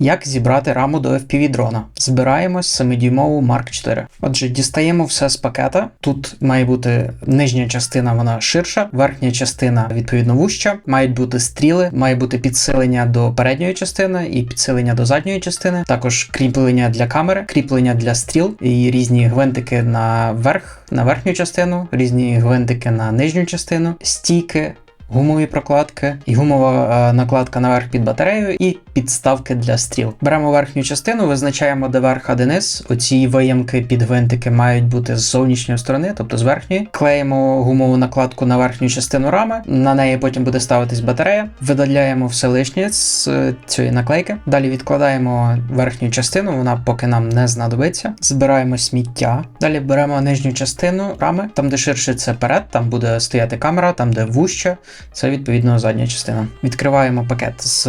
Як зібрати раму до FPV дрона? Збираємо 7-дюймову Mark 4. Отже, дістаємо все з пакета. Тут має бути нижня частина, вона ширша, верхня частина відповідно вуща. Мають бути стріли, має бути підсилення до передньої частини і підсилення до задньої частини. Також кріплення для камери, кріплення для стріл і різні гвинтики на верх, на верхню частину, різні гвинтики на нижню частину, стійки гумові прокладки і гумова е, накладка наверх під батарею, і підставки для стріл. Беремо верхню частину, визначаємо де верх, низ. Оці виямки під гвинтики мають бути з зовнішньої сторони, тобто з верхньої. Клеїмо гумову накладку на верхню частину рами, на неї потім буде ставитись батарея. Видаляємо все лишнє з е, цієї наклейки. Далі відкладаємо верхню частину, вона поки нам не знадобиться. Збираємо сміття. Далі беремо нижню частину рами, там де ширше це перед, там буде стояти камера, там де вужче, це відповідно задня частина. Відкриваємо пакет з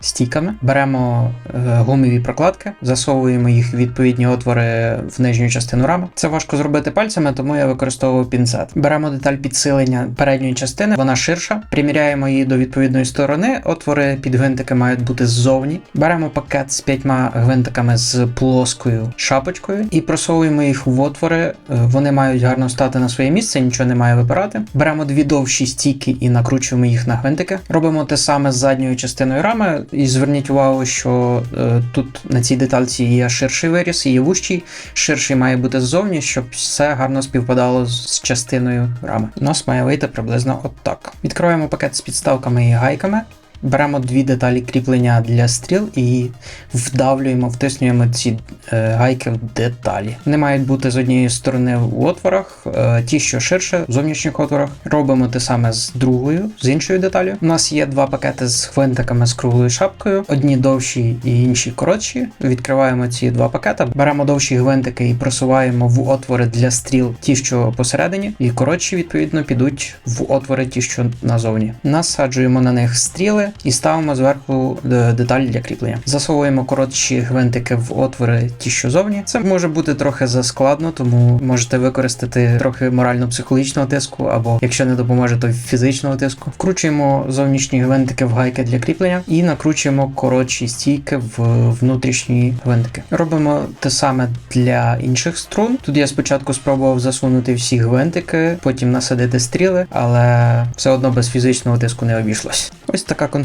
стійками, беремо е, гумові прокладки, засовуємо їх в відповідні отвори в нижню частину рами. Це важко зробити пальцями, тому я використовую пінцет. Беремо деталь підсилення передньої частини, вона ширша. Приміряємо її до відповідної сторони. Отвори під гвинтики мають бути ззовні. Беремо пакет з п'ятьма гвинтиками з плоскою шапочкою і просовуємо їх в отвори. Е, Вони мають гарно стати на своє місце, нічого не має випирати. Беремо дві довші стійки і накручуємо їх на гвинтики. Робимо те саме з задньою частиною рами. І зверніть увагу, що е, тут на цій детальці є ширший виріс, є вущий. Ширший має бути ззовні, щоб все гарно співпадало з частиною рами. У нас має вийти приблизно от так. Відкриваємо пакет з підставками і гайками. Беремо дві деталі кріплення для стріл і вдавлюємо, втиснюємо ці е, гайки в деталі. Вони мають бути з однієї сторони в отворах, е, ті, що ширше, в зовнішніх отворах. Робимо те саме з другою, з іншою деталю. У нас є два пакети з гвинтиками з круглою шапкою, одні довші і інші коротші. Відкриваємо ці два пакети, беремо довші гвинтики і просуваємо в отвори для стріл, ті, що посередині, і коротші, відповідно, підуть в отвори, ті, що назовні. Насаджуємо на них стріли і ставимо зверху е, деталі для кріплення. Засовуємо коротші гвинтики в отвори, ті, що зовні. Це може бути трохи заскладно, тому можете використати трохи морально-психологічного тиску, або якщо не допоможе, то фізичного тиску. Вкручуємо зовнішні гвинтики в гайки для кріплення і накручуємо коротші стійки в внутрішні гвинтики. Робимо те саме для інших струн. Тут я спочатку спробував засунути всі гвинтики, потім насадити стріли, але все одно без фізичного тиску не обійшлось. Ось така конструкція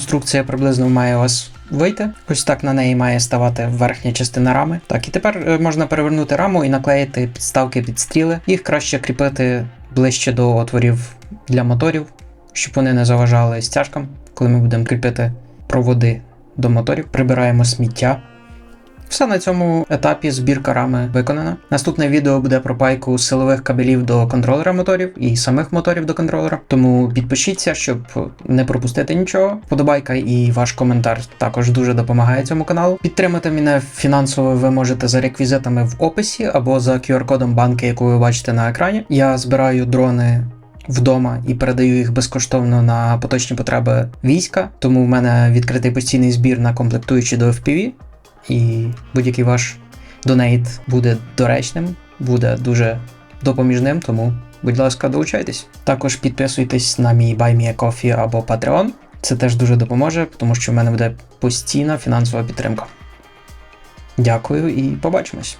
приблизно має у вас вийти. Ось так на неї має ставати верхня частина рами. Так, і тепер е, можна перевернути раму і наклеїти підставки під стріли. Їх краще кріпити ближче до отворів для моторів, щоб вони не заважали стяжкам, коли ми будемо кріпити проводи до моторів. Прибираємо сміття. Все на цьому етапі збірка рами виконана. Наступне відео буде про пайку силових кабелів до контролера моторів і самих моторів до контролера. Тому підпишіться, щоб не пропустити нічого. Подобайка і ваш коментар також дуже допомагає цьому каналу. Підтримати мене фінансово ви можете за реквізитами в описі або за QR-кодом банки, яку ви бачите на екрані. Я збираю дрони. Вдома і передаю їх безкоштовно на поточні потреби війська, тому в мене відкритий постійний збір на комплектуючі до FPV і будь-який ваш донейт буде доречним, буде дуже допоміжним, тому, будь ласка, долучайтесь. Також підписуйтесь на мій BuyMeACoffee або Patreon. Це теж дуже допоможе, тому що в мене буде постійна фінансова підтримка. Дякую і побачимось!